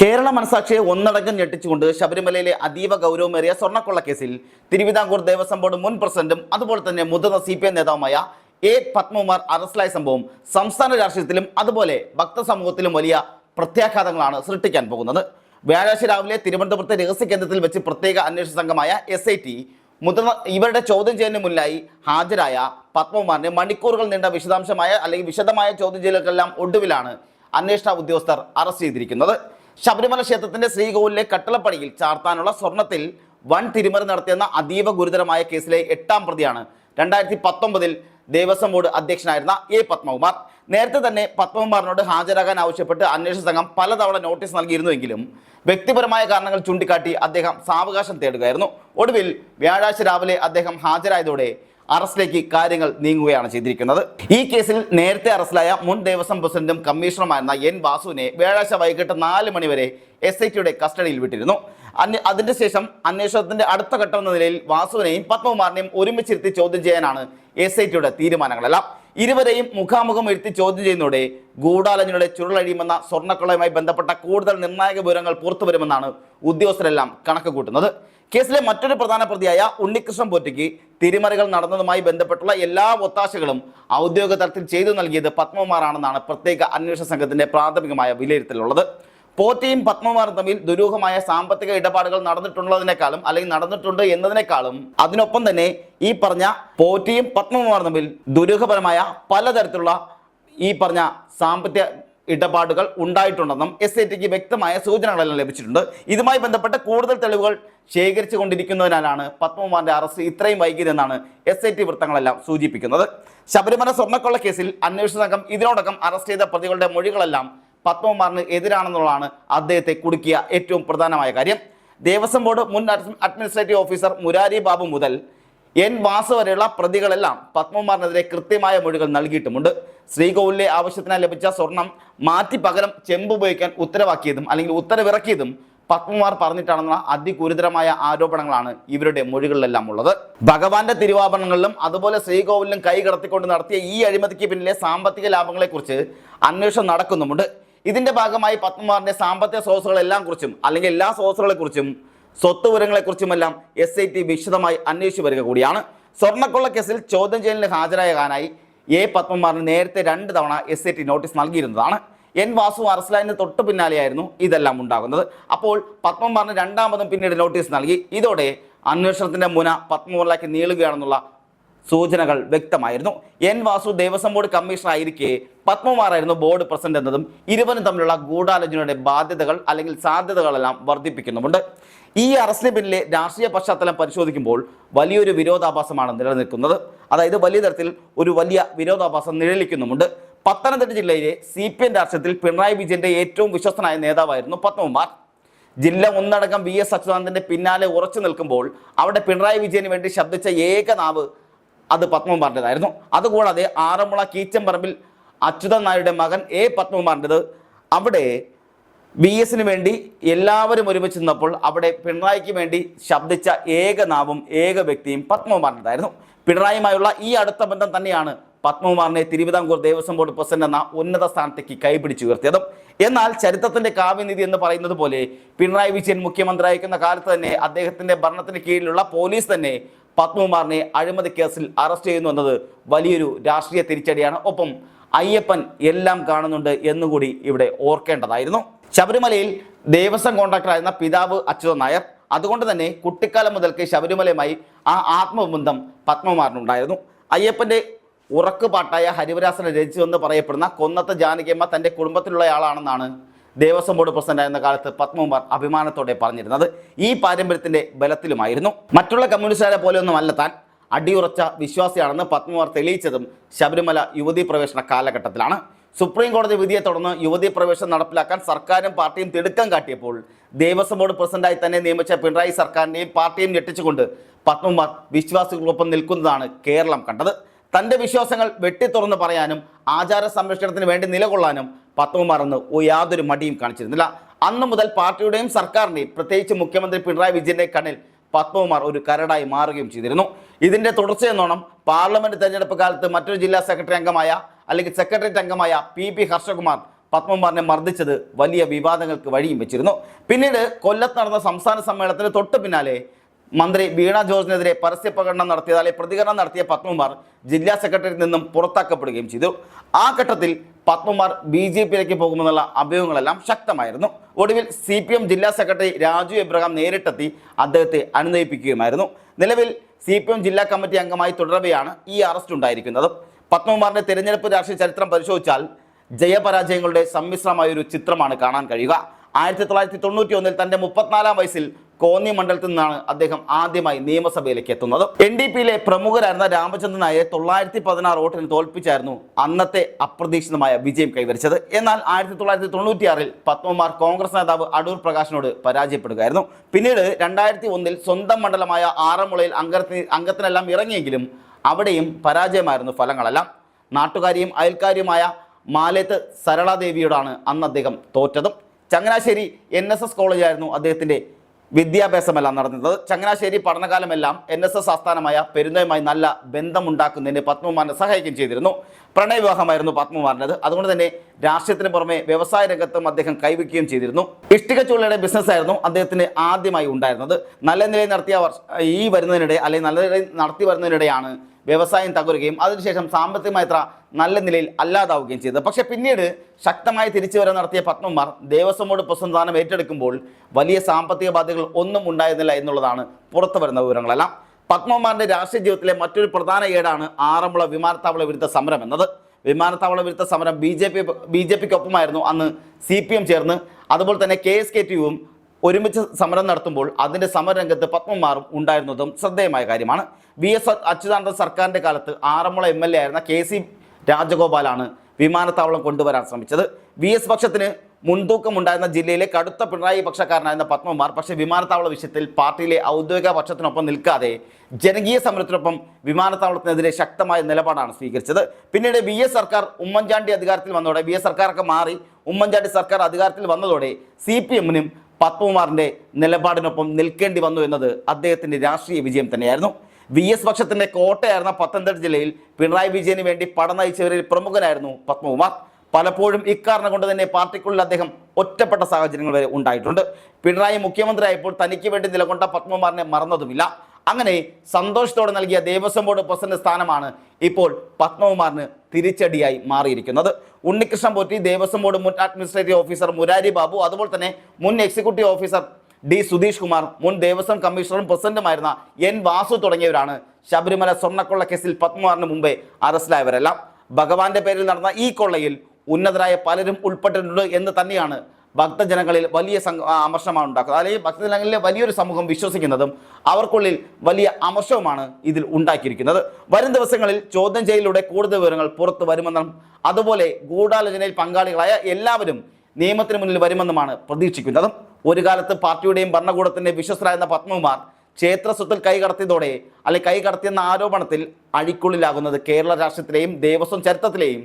കേരള മനസാക്ഷിയെ ഒന്നടങ്കം ഞെട്ടിച്ചുകൊണ്ട് ശബരിമലയിലെ അതീവ ഗൗരവമേറിയ സ്വർണക്കൊള്ള കേസിൽ തിരുവിതാംകൂർ ദേവസ്വം ബോർഡ് മുൻ പ്രസിഡന്റും അതുപോലെ തന്നെ മുതിർന്ന സി പി എം നേതാവുമായ എ പത്മകുമാർ അറസ്റ്റിലായ സംഭവം സംസ്ഥാന രാഷ്ട്രീയത്തിലും അതുപോലെ ഭക്തസമൂഹത്തിലും വലിയ പ്രത്യാഘാതങ്ങളാണ് സൃഷ്ടിക്കാൻ പോകുന്നത്. വ്യാഴാഴ്ച രാവിലെ തിരുവനന്തപുരത്തെ രഹസ്യ കേന്ദ്രത്തിൽ വെച്ച് പ്രത്യേക അന്വേഷണ സംഘമായ എസ് ഐ ടി മുതിർന്ന ഇവരുടെ ചോദ്യം ചെയ്യലിന് മുന്നിലായി ഹാജരായ പത്മകുമാറിന് മണിക്കൂറുകൾ നീണ്ട വിശദാംശമായ അല്ലെങ്കിൽ വിശദമായ ചോദ്യം ചെയ്യലുകളെല്ലാം ഒടുവിലാണ് അന്വേഷണ ഉദ്യോഗസ്ഥർ അറസ്റ്റ് ചെയ്തിരിക്കുന്നത്. ശബരിമല ക്ഷേത്രത്തിന്റെ ശ്രീകോവിലെ കട്ടളപ്പടിയിൽ ചാർത്താനുള്ള സ്വർണത്തിൽ വൻ തിരിമറി നടത്തിയെന്ന അതീവ ഗുരുതരമായ കേസിലെ എട്ടാം പ്രതിയാണ്. രണ്ടായിരത്തി പത്തൊമ്പതിൽ ദേവസ്വം ബോർഡ് അധ്യക്ഷനായിരുന്ന എ പത്മകുമാർ. നേരത്തെ തന്നെ പത്മകുമാറിനോട് ഹാജരാകാൻ ആവശ്യപ്പെട്ട് അന്വേഷണ സംഘം പലതവണ നോട്ടീസ് നൽകിയിരുന്നുവെങ്കിലും വ്യക്തിപരമായ കാരണങ്ങൾ ചൂണ്ടിക്കാട്ടി അദ്ദേഹം സാവകാശം തേടുകയായിരുന്നു. ഒടുവിൽ വ്യാഴാഴ്ച രാവിലെ അദ്ദേഹം ഹാജരായതോടെ അറസ്റ്റിലേക്ക് കാര്യങ്ങൾ നീങ്ങുകയാണ് ചെയ്തിരിക്കുന്നത്. ഈ കേസിൽ നേരത്തെ അറസ്റ്റിലായ മുൻ ദേവസ്വം പ്രസിഡന്റും കമ്മീഷണറുമായിരുന്ന എൻ വാസുവിനെ വ്യാഴാഴ്ച വൈകിട്ട് നാല് മണിവരെ എസ് ഐ ടിയുടെ കസ്റ്റഡിയിൽ വിട്ടിരുന്നു. അതിന്റെ ശേഷം അന്വേഷണത്തിന്റെ അടുത്ത ഘട്ടം എന്ന നിലയിൽ വാസുവിനെയും പത്മകുമാറിനെയും ഒരുമിച്ചിരുത്തി ചോദ്യം ചെയ്യാനാണ് എസ് ഐ ടിയുടെ തീരുമാനങ്ങളെല്ലാം. ഇരുവരെയും മുഖാമുഖം ഇരുത്തി ചോദ്യം ചെയ്യുന്നതോടെ ഗൂഢാലോചനയുടെ ചുരുളഴിയുമെന്ന സ്വർണക്കൊള്ളയുമായി ബന്ധപ്പെട്ട കൂടുതൽ നിർണായക വിവരങ്ങൾ പുറത്തുവരുമെന്നാണ് ഉദ്യോഗസ്ഥരെല്ലാം കണക്ക് കൂട്ടുന്നത് കേസിലെ മറ്റൊരു പ്രധാന പ്രതിയായ ഉണ്ണികൃഷ്ണൻ പോറ്റയ്ക്ക് തിരിമറികൾ നടന്നതുമായി ബന്ധപ്പെട്ടുള്ള എല്ലാ ഒത്താശകളും ഔദ്യോഗിക തലത്തിൽ ചെയ്തു നൽകിയത് പത്മകുമാറാണെന്നാണ് പ്രത്യേക അന്വേഷണ സംഘത്തിന്റെ പ്രാഥമികമായ വിലയിരുത്തലുള്ളത്. പോറ്റയും പത്മകുമാറും തമ്മിൽ ദുരൂഹമായ സാമ്പത്തിക ഇടപാടുകൾ നടന്നിട്ടുള്ളതിനേക്കാളും അല്ലെങ്കിൽ നടന്നിട്ടുണ്ട് എന്നതിനേക്കാളും അതിനൊപ്പം തന്നെ ഈ പറഞ്ഞ പോറ്റയും പത്മകുമാറും തമ്മിൽ ദുരൂഹപരമായ പലതരത്തിലുള്ള ഈ പറഞ്ഞ സാമ്പത്തിക ഇടപാടുകൾ ഉണ്ടായിട്ടുണ്ടെന്നും എസ് ഐ ടിക്ക് വ്യക്തമായ സൂചനകളെല്ലാം ലഭിച്ചിട്ടുണ്ട്. ഇതുമായി ബന്ധപ്പെട്ട കൂടുതൽ തെളിവുകൾ ശേഖരിച്ചു കൊണ്ടിരിക്കുന്നതിനാലാണ് പത്മകുമാറിന്റെ അറസ്റ്റ് ഇത്രയും വൈകിയതെന്നാണ് എസ് ഐ ടി വൃത്തങ്ങളെല്ലാം സൂചിപ്പിക്കുന്നത്. ശബരിമല സ്വർണക്കൊള്ള കേസിൽ അന്വേഷണ സംഘം ഇതിനോടകം അറസ്റ്റ് ചെയ്ത പ്രതികളുടെ മൊഴികളെല്ലാം പത്മകുമാറിന് എതിരാണെന്നുള്ളതാണ് അദ്ദേഹത്തെ കുടുക്കിയ ഏറ്റവും പ്രധാനമായ കാര്യം. ദേവസ്വം ബോർഡ് മുൻ അഡ്മിനിസ്ട്രേറ്റീവ് ഓഫീസർ മുരാരി ബാബു മുതൽ എൻ വാസു വരെയുള്ള പ്രതികളെല്ലാം പത്മകുമാറിനെതിരെ കൃത്യമായ മൊഴികൾ നൽകിയിട്ടുമുണ്ട്. ശ്രീകോവിലെ ആവശ്യത്തിനായി ലഭിച്ച സ്വർണം മാറ്റി പകരം ചെമ്പ് ഉപയോഗിക്കാൻ ഉത്തരവാക്കിയതും അല്ലെങ്കിൽ ഉത്തരവിറക്കിയതും പത്മകുമാർ പറഞ്ഞിട്ടാണെന്ന അതിഗുരുതരമായ ആരോപണങ്ങളാണ് ഇവരുടെ മൊഴികളിലെല്ലാം ഉള്ളത്. ഭഗവാന്റെ തിരുവാഭരണങ്ങളിലും അതുപോലെ ശ്രീകോവിലും കൈ കടത്തിക്കൊണ്ട് നടത്തിയ ഈ അഴിമതിക്ക് പിന്നിലെ സാമ്പത്തിക ലാഭങ്ങളെക്കുറിച്ച് അന്വേഷണം നടക്കുന്നുമുണ്ട്. ഇതിന്റെ ഭാഗമായി പത്മകുമാറിന്റെ സാമ്പത്തിക സ്രോതസ്സുകളെല്ലാം കുറിച്ചും അല്ലെങ്കിൽ എല്ലാ സ്രോതസ്സുകളെ കുറിച്ചും സ്വത്ത് വിവരങ്ങളെക്കുറിച്ചുമെല്ലാം എസ് ഐ ടി വിശദമായി അന്വേഷിച്ചു വരിക കൂടിയാണ്. സ്വർണക്കൊള്ള കേസിൽ ചോദ്യം ചെയ്യലിന് ഹാജരായ കാനായി എ പത്മകുമാറിന് നേരത്തെ രണ്ട് തവണ എസ് ഐ ടി നോട്ടീസ് നൽകിയിരുന്നതാണ്. എൻ വാസു അറസ്റ്റിലായതിന് തൊട്ട് പിന്നാലെയായിരുന്നു ഇതെല്ലാം ഉണ്ടാകുന്നത്. അപ്പോൾ പത്മമാറിന് രണ്ടാമതും പിന്നീട് നോട്ടീസ് നൽകി. ഇതോടെ അന്വേഷണത്തിന്റെ മുന പത്മകുമാറിലേക്ക് നീളുകയാണെന്നുള്ള സൂചനകൾ വ്യക്തമായിരുന്നു. N Vasu Devaswom board commissioner ആയിരിക്കെ പത്മമാറായിരുന്നു ബോർഡ് പ്രസിഡന്റ് എന്നതും ഇരുവരും തമ്മിലുള്ള ഗൂഢാലോചനയുടെ ബാധ്യതകൾ അല്ലെങ്കിൽ സാധ്യതകളെല്ലാം വർദ്ധിപ്പിക്കുന്നുമുണ്ട്. ഈ അറസ്റ്റിന് പിന്നിലെ രാഷ്ട്രീയ പശ്ചാത്തലം പരിശോധിക്കുമ്പോൾ വലിയൊരു വിരോധാഭാസമാണ് നിലനിൽക്കുന്നത്. അതായത് വലിയ തരത്തിൽ ഒരു വലിയ വിരോധാഭാസം നിഴലിക്കുന്നുമുണ്ട് പത്തനംതിട്ട ജില്ലയിലെ സി പി എം രാഷ്ട്രീയത്തിൽ പിണറായി വിജയന്റെ ഏറ്റവും വിശ്വസ്തനായ നേതാവായിരുന്നു പത്മകുമാർ. ജില്ല ഒന്നടങ്കം വി എസ് അച്യുതാനന്ദന്റെ പിന്നാലെ ഉറച്ചു നിൽക്കുമ്പോൾ അവിടെ പിണറായി വിജയന് വേണ്ടി ശബ്ദിച്ച ഏക നാവ് അത് പത്മകുമാറിന്റെതായിരുന്നു അതുകൂടാതെ ആറന്മുള കീച്ചമ്പറമ്പിൽ അച്യുതൻ നായരുടെ മകൻ എ പത്മകുമാറിന്റെത് അവിടെ ബി എസിന് വേണ്ടി എല്ലാവരും ഒരുമിച്ച് നിന്നപ്പോൾ അവിടെ പിണറായിക്ക് വേണ്ടി ശബ്ദിച്ച ഏക നാവും ഏക വ്യക്തിയും പത്മകുമാറിന്റെതായിരുന്നു പിണറായിയുമായുള്ള ഈ അടുത്ത ബന്ധം തന്നെയാണ് പത്മകുമാറിനെ തിരുവിതാംകൂർ ദേവസ്വം ബോർഡ് പ്രസിഡന്റ് എന്ന ഉന്നത സ്ഥാനത്തേക്ക് കൈപിടിച്ചു ഉയർത്തിയതും. എന്നാൽ ചരിത്രത്തിന്റെ കാവ്യനിധി എന്ന് പറയുന്നത് പോലെ പിണറായി വിജയൻ മുഖ്യമന്ത്രി മുഖ്യമന്ത്രിയായിരിക്കുന്ന കാലത്ത് തന്നെ അദ്ദേഹത്തിന്റെ ഭരണത്തിന് കീഴിലുള്ള പോലീസ് തന്നെ പത്മകുമാറിനെ അഴിമതി കേസിൽ അറസ്റ്റ് ചെയ്യുന്നു എന്നത് വലിയൊരു രാഷ്ട്രീയ തിരിച്ചടിയാണ്. ഒപ്പം അയ്യപ്പൻ എല്ലാം കാണുന്നുണ്ട് എന്നുകൂടി ഇവിടെ ഓർക്കേണ്ടതായിരുന്നു. ശബരിമലയിൽ ദേവസ്വം കോൺട്രാക്ടറായിരുന്ന പിതാവ് അച്യുതൻ നായർ. അതുകൊണ്ട് തന്നെ കുട്ടിക്കാലം മുതൽക്ക് ശബരിമലയുമായി ആ ആത്മബന്ധം പത്മകുമാറിനുണ്ടായിരുന്നു. അയ്യപ്പന്റെ ഉറക്കുപാട്ടായ ഹരിവരാസനെ രചിച്ചു എന്ന് പറയപ്പെടുന്ന കൊന്നത്തെ ജാനകിയമ്മ തന്റെ കുടുംബത്തിലുള്ളയാളാണെന്നാണ് ദേവസ്വം ബോർഡ് പ്രസിഡന്റായിരുന്ന കാലത്ത് പത്മകുമാർ അഭിമാനത്തോടെ പറഞ്ഞിരുന്നത് ഈ പാരമ്പര്യത്തിന്റെ ബലത്തിലുമായിരുന്നു. മറ്റുള്ള കമ്മ്യൂണിസ്റ്റുകാരെ പോലെയൊന്നും അല്ല താൻ. അടിയുറച്ച വിശ്വാസിയാണെന്ന് പത്മകുമാർ തെളിയിച്ചതും ശബരിമല യുവതീ പ്രവേശന കാലഘട്ടത്തിലാണ്. സുപ്രീം കോടതി വിധിയെ തുടർന്ന് യുവതീ പ്രവേശനം നടപ്പിലാക്കാൻ സർക്കാരും പാർട്ടിയും തിടുക്കം കാട്ടിയപ്പോൾ ദേവസ്വം ബോർഡ് പ്രസിഡന്റായി തന്നെ നിയമിച്ച പിണറായി സർക്കാരിനെയും പാർട്ടിയും ഞെട്ടിച്ചുകൊണ്ട് പത്മകുമാർ വിശ്വാസികൾക്കൊപ്പം നിൽക്കുന്നതാണ് കേരളം കണ്ടത്. തന്റെ വിശ്വാസങ്ങൾ വെട്ടിത്തുറന്ന് പറയാനും ആചാര സംരക്ഷണത്തിന് വേണ്ടി നിലകൊള്ളാനും പത്മകുമാർ അന്ന് യാതൊരു മടിയും കാണിച്ചിരുന്നില്ല. അന്നു മുതൽ പാർട്ടിയുടെയും സർക്കാരിന്റെയും പ്രത്യേകിച്ച് മുഖ്യമന്ത്രി പിണറായി വിജയന്റെ കണ്ണിൽ പത്മകുമാർ ഒരു കരടായി മാറുകയും ചെയ്തിരുന്നു. ഇതിന്റെ തുടർച്ചയെന്നോണം പാർലമെന്റ് തെരഞ്ഞെടുപ്പ് കാലത്ത് മറ്റൊരു ജില്ലാ സെക്രട്ടറി അംഗമായ അല്ലെങ്കിൽ സെക്രട്ടേറിയറ്റ് അംഗമായ പി പി ഹർഷകുമാർ പത്മകുമാറിനെ മർദ്ദിച്ചത് വലിയ വിവാദങ്ങൾക്ക് വഴിയും വെച്ചിരുന്നു. പിന്നീട് കൊല്ലത്ത് നടന്ന സംസ്ഥാന സമ്മേളനത്തിന് തൊട്ട് പിന്നാലെ മന്ത്രി വീണ ജോർജിനെതിരെ പരസ്യ പ്രകടനം നടത്തിയത് അല്ലെങ്കിൽ പ്രതികരണം നടത്തിയ പത്മകുമാർ ജില്ലാ സെക്രട്ടറിയിൽ നിന്നും പുറത്താക്കപ്പെടുകയും ചെയ്തു. ആ ഘട്ടത്തിൽ പത്മകുമാർ ബി ജെ പിയിലേക്ക് പോകുമെന്നുള്ള അഭ്യൂഹങ്ങളെല്ലാം ശക്തമായിരുന്നു. ഒടുവിൽ സി പി എം ജില്ലാ സെക്രട്ടറി രാജു എബ്രഹാം നേരിട്ടെത്തി അദ്ദേഹത്തെ അനുനയിപ്പിക്കുകയുമായിരുന്നു. നിലവിൽ സി പി എം ജില്ലാ കമ്മിറ്റി അംഗമായി തുടരവെയാണ് ഈ അറസ്റ്റ് ഉണ്ടായിരിക്കുന്നത്. പത്മകുമാറിന്റെ തെരഞ്ഞെടുപ്പ് രാഷ്ട്രീയ ചരിത്രം പരിശോധിച്ചാൽ ജയപരാജയങ്ങളുടെ സമ്മിശ്രമായ ഒരു ചിത്രമാണ് കാണാൻ കഴിയുക. ആയിരത്തി തൊള്ളായിരത്തി തൊണ്ണൂറ്റി ഒന്നിൽ തന്റെ മുപ്പത്തിനാലാം വയസ്സിൽ കോന്നി മണ്ഡലത്തിൽ നിന്നാണ് അദ്ദേഹം ആദ്യമായി നിയമസഭയിലേക്ക് എത്തുന്നത്. എൻ ഡി പിയിലെ പ്രമുഖരായിരുന്ന രാമചന്ദ്രൻ നായരെ തൊള്ളായിരത്തി പതിനാറ് വോട്ടിന് തോൽപ്പിച്ചായിരുന്നു അന്നത്തെ അപ്രതീക്ഷിതമായ വിജയം കൈവരിച്ചത്. എന്നാൽ ആയിരത്തി തൊള്ളായിരത്തി തൊണ്ണൂറ്റിയാറിൽ പത്മകുമാർ കോൺഗ്രസ് നേതാവ് അടൂർ പ്രകാശിനോട് പരാജയപ്പെടുകയായിരുന്നു. പിന്നീട് രണ്ടായിരത്തി ഒന്നിൽ സ്വന്തം മണ്ഡലമായ ആറന്മുളയിൽ അംഗത്തിന് അംഗത്തിനെല്ലാം ഇറങ്ങിയെങ്കിലും അവിടെയും പരാജയമായിരുന്നു ഫലങ്ങളെല്ലാം. നാട്ടുകാരിയും അയൽക്കാരിയുമായ മാലേത്ത് സരളാദേവിയോടാണ് അന്ന് അദ്ദേഹം തോറ്റതും. ചങ്ങനാശ്ശേരി എൻ എസ് എസ് കോളേജായിരുന്നു അദ്ദേഹത്തിന്റെ വിദ്യാഭ്യാസമെല്ലാം നടന്നത് ചങ്ങനാശ്ശേരി പഠനകാലമെല്ലാം എൻ എസ് എസ് ആസ്ഥാനമായ പെരുന്നയുമായി നല്ല ബന്ധമുണ്ടാക്കുന്നതിന് പത്മകുമാറിനെ സഹായിക്കുകയും ചെയ്തിരുന്നു. പ്രണയവിവാഹമായിരുന്നു പത്മകുമാറിന്റെത് അതുകൊണ്ട് തന്നെ രാഷ്ട്രീയത്തിന് പുറമെ വ്യവസായ രംഗത്തും അദ്ദേഹം കൈവയ്ക്കുകയും ചെയ്തിരുന്നു. ഇഷ്ടിക ചുള്ളയുടെ ബിസിനസ്സായിരുന്നു അദ്ദേഹത്തിന് ആദ്യമായി ഉണ്ടായിരുന്നത്. നല്ല നിലയിൽ നടത്തിയ ഈ വരുന്നതിനിടെ അല്ലെങ്കിൽ നല്ല നിലയിൽ നടത്തി വരുന്നതിനിടെയാണ് വ്യവസായം തകരുകയും അതിനുശേഷം സാമ്പത്തികമായി അത്ര നല്ല നിലയിൽ അല്ലാതാവുകയും ചെയ്തത് പക്ഷേ പിന്നീട് ശക്തമായി തിരിച്ചുവരവ് നടത്തിയ പത്മന്മാർ ദേവസ്വം ബോർഡ് ഏറ്റെടുക്കുമ്പോൾ വലിയ സാമ്പത്തിക ബാധ്യതകൾ ഒന്നും ഉണ്ടായിരുന്നില്ല എന്നുള്ളതാണ് പുറത്തു വരുന്ന വിവരങ്ങളെല്ലാം. പത്മന്മാരുടെ രാഷ്ട്രീയ ജീവിതത്തിലെ മറ്റൊരു പ്രധാന ഏടാണ് ആറന്മുള വിമാനത്താവള വിരുദ്ധ സമരം എന്നത്. വിമാനത്താവള വിരുദ്ധ സമരം B J P B J പിക്കൊപ്പമായിരുന്നു അന്ന് സി പി എം ചേർന്ന്. അതുപോലെ തന്നെ കെ എസ് കെ ടിയും ഒരുമിച്ച് സമരം നടത്തുമ്പോൾ അതിന്റെ സമരരംഗത്ത് പത്മമാറും ഉണ്ടായിരുന്നതും ശ്രദ്ധേയമായ കാര്യമാണ്. വി എസ് അച്യുതാനന്ദ സർക്കാരിന്റെ കാലത്ത് ആറന്മുള എം എൽ എ ആയിരുന്ന കെ സി രാജഗോപാലാണ് വിമാനത്താവളം കൊണ്ടുവരാൻ ശ്രമിച്ചത്. വി എസ് പക്ഷത്തിന് മുൻതൂക്കം ഉണ്ടായിരുന്ന ജില്ലയിലെ കടുത്ത പിണറായി പക്ഷക്കാരനായിരുന്ന പത്മകുമാർ പക്ഷേ വിമാനത്താവള വിഷയത്തിൽ പാർട്ടിയിലെ ഔദ്യോഗിക പക്ഷത്തിനൊപ്പം നിൽക്കാതെ ജനകീയ സമരത്തിനൊപ്പം വിമാനത്താവളത്തിനെതിരെ ശക്തമായ നിലപാടാണ് സ്വീകരിച്ചത്. പിന്നീട് വി എസ് സർക്കാർ ഉമ്മൻചാണ്ടി അധികാരത്തിൽ വന്നതോടെ വി എസ് സർക്കാരൊക്കെ മാറി ഉമ്മൻചാണ്ടി സർക്കാർ അധികാരത്തിൽ വന്നതോടെ സി പി എമ്മിനും പത്മകുമാറിന്റെ നിലപാടിനൊപ്പം നിൽക്കേണ്ടി വന്നു എന്നത് അദ്ദേഹത്തിന്റെ രാഷ്ട്രീയ വിജയം തന്നെയായിരുന്നു. വി എസ് പക്ഷത്തിന്റെ കോട്ടയായിരുന്ന പത്തനംതിട്ട ജില്ലയിൽ പിണറായി വിജയന് വേണ്ടി പട നയിച്ചവരിൽ പ്രമുഖനായിരുന്നു പത്മകുമാർ. പലപ്പോഴും ഇക്കാരണം കൊണ്ട് തന്നെ പാർട്ടിക്കുള്ളിൽ അദ്ദേഹം ഒറ്റപ്പെട്ട സാഹചര്യങ്ങൾ വരെ ഉണ്ടായിട്ടുണ്ട്. പിണറായി മുഖ്യമന്ത്രിയായപ്പോൾ തനിക്ക് വേണ്ടി നിലകൊണ്ട പത്മകുമാറിനെ മറന്നതുമില്ല. അങ്ങനെ സന്തോഷത്തോടെ നൽകിയ ദേവസ്വം ബോർഡ് പ്രസിഡന്റ് സ്ഥാനമാണ് ഇപ്പോൾ പത്മകുമാറിന് തിരിച്ചടിയായി മാറിയിരിക്കുന്നത്. ഉണ്ണികൃഷ്ണൻ പോറ്റി ദേവസ്വം ബോർഡ് മുൻ അഡ്മിനിസ്ട്രേറ്റീവ് ഓഫീസർ മുരാരി ബാബു അതുപോലെ തന്നെ മുൻ executive officer D Sudheesh Kumar മുൻ ദേവസ്വം കമ്മീഷണറും പ്രസിഡന്റുമായിരുന്ന എൻ വാസു തുടങ്ങിയവരാണ് ശബരിമല സ്വർണക്കൊള്ള കേസിൽ പത്മകുമാറിന് മുമ്പേ അറസ്റ്റിലായവരെല്ലാം. ഭഗവാന്റെ പേരിൽ നടന്ന ഈ കൊള്ളയിൽ ഉന്നതരായ പലരും ഉൾപ്പെട്ടിട്ടുണ്ട് എന്ന് തന്നെയാണ് ഭക്തജനങ്ങളിൽ വലിയ അമർഷമാണ് ഉണ്ടാക്കുന്നത്. അല്ലെങ്കിൽ ഭക്തജനങ്ങളിലെ വലിയൊരു സമൂഹം വിശ്വസിക്കുന്നതും അവർക്കുള്ളിൽ വലിയ അമർഷവുമാണ് ഇതിൽ ഉണ്ടാക്കിയിരിക്കുന്നത്. വരും ദിവസങ്ങളിൽ ചോദ്യം ചെയ്യലിലൂടെ കൂടുതൽ വിവരങ്ങൾ പുറത്തു വരുമെന്നും അതുപോലെ ഗൂഢാലോചനയിൽ പങ്കാളികളായ എല്ലാവരും നിയമത്തിന് മുന്നിൽ വരുമെന്നുമാണ് പ്രതീക്ഷിക്കുന്നതും. ഒരു കാലത്ത് പാർട്ടിയുടെയും ഭരണകൂടത്തിന്റെ വിശ്വസ്തരായിരുന്ന പത്മകുമാർ ക്ഷേത്ര സ്വത്തിൽ കൈകടത്തിയതോടെ അല്ലെങ്കിൽ കൈകടത്തിയെന്ന ആരോപണത്തിൽ അഴിക്കുള്ളിലാകുന്നത് കേരള രാഷ്ട്രീയത്തിലെയും ദേവസ്വം ചരിത്രത്തിലെയും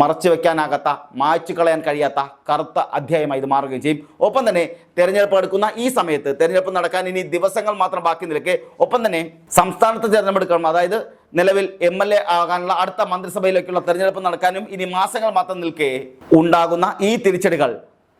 മറച്ചു വെക്കാനാകാത്ത മായ്ച്ചു കളയാൻ കഴിയാത്ത കറുത്ത അധ്യായമായി ഇത് മാറുകയും ചെയ്യും. ഒപ്പം തന്നെ തെരഞ്ഞെടുപ്പ് എടുക്കുന്ന ഈ സമയത്ത് തെരഞ്ഞെടുപ്പ് നടക്കാൻ ഇനി ദിവസങ്ങൾ മാത്രം ബാക്കി നിൽക്കെ. ഒപ്പം തന്നെ സംസ്ഥാനത്ത് തെരഞ്ഞെടുക്കണം അതായത് നിലവിൽ എം എൽ എ ആകാനുള്ള അടുത്ത മന്ത്രിസഭയിലേക്കുള്ള തെരഞ്ഞെടുപ്പ് നടക്കാനും ഇനി മാസങ്ങൾ മാത്രം നിൽക്കെ. ഉണ്ടാകുന്ന ഈ തിരിച്ചടികൾ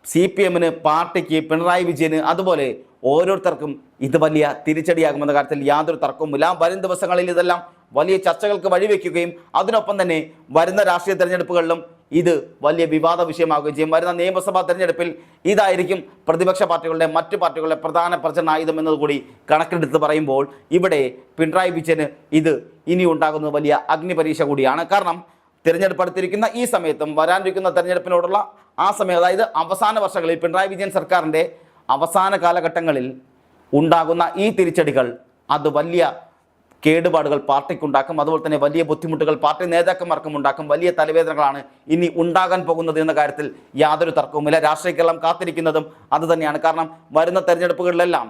സി പി എമ്മിന് പാർട്ടിക്ക് പിണറായി വിജയന് അതുപോലെ ഓരോരുത്തർക്കും ഇത് വലിയ തിരിച്ചടിയാകുമെന്ന കാര്യത്തിൽ യാതൊരു തർക്കവുമില്ല. വരും ദിവസങ്ങളിൽ ഇതെല്ലാം വലിയ ചർച്ചകൾക്ക് വഴിവെക്കുകയും അതിനൊപ്പം തന്നെ വരുന്ന രാഷ്ട്രീയ തെരഞ്ഞെടുപ്പുകളിലും ഇത് വലിയ വിവാദ വിഷയമാകുകയും ചെയ്യും. വരുന്ന നിയമസഭാ തെരഞ്ഞെടുപ്പിൽ ഇതായിരിക്കും പ്രതിപക്ഷ പാർട്ടികളുടെ മറ്റു പാർട്ടികളുടെ പ്രധാന പ്രചരണായുധം എന്നതുകൂടി കണക്കിലെടുത്ത് പറയുമ്പോൾ ഇവിടെ പിണറായി വിജയന് ഇത് ഇനി ഉണ്ടാകുന്നത് വലിയ അഗ്നിപരീക്ഷ കൂടിയാണ്. കാരണം തിരഞ്ഞെടുപ്പ് അടുത്തിരിക്കുന്ന ഈ സമയത്തും വരാനിരിക്കുന്ന തെരഞ്ഞെടുപ്പിനോടുള്ള ആ സമയം അതായത് അവസാന വർഷങ്ങളിൽ പിണറായി വിജയൻ സർക്കാരിന്റെ അവസാന കാലഘട്ടങ്ങളിൽ ഉണ്ടാകുന്ന ഈ തിരിച്ചടികൾ അത് വലിയ കേടുപാടുകൾ പാർട്ടിക്കുണ്ടാക്കും. അതുപോലെ തന്നെ വലിയ ബുദ്ധിമുട്ടുകൾ പാർട്ടി നേതാക്കന്മാർക്കും ഉണ്ടാക്കും. വലിയ തലവേദനകളാണ് ഇനി ഉണ്ടാകാൻ പോകുന്നത് എന്ന കാര്യത്തിൽ യാതൊരു തർക്കവുമില്ല. രാഷ്ട്രീയ കേരളം കാത്തിരിക്കുന്നതും അത് തന്നെയാണ്. കാരണം വരുന്ന തെരഞ്ഞെടുപ്പുകളിലെല്ലാം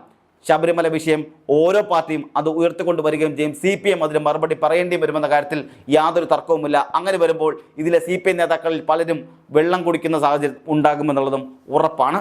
ശബരിമല വിഷയം ഓരോ പാർട്ടിയും അത് ഉയർത്തിക്കൊണ്ട് വരികയും ചെയ്യും. സി പി എം അതിന് മറുപടി പറയേണ്ടി വരുമെന്ന കാര്യത്തിൽ യാതൊരു തർക്കവുമില്ല. അങ്ങനെ വരുമ്പോൾ ഇതിലെ സി പി എം നേതാക്കളിൽ പലരും വെള്ളം കുടിക്കുന്ന സാഹചര്യം ഉണ്ടാകുമെന്നുള്ളതും ഉറപ്പാണ്.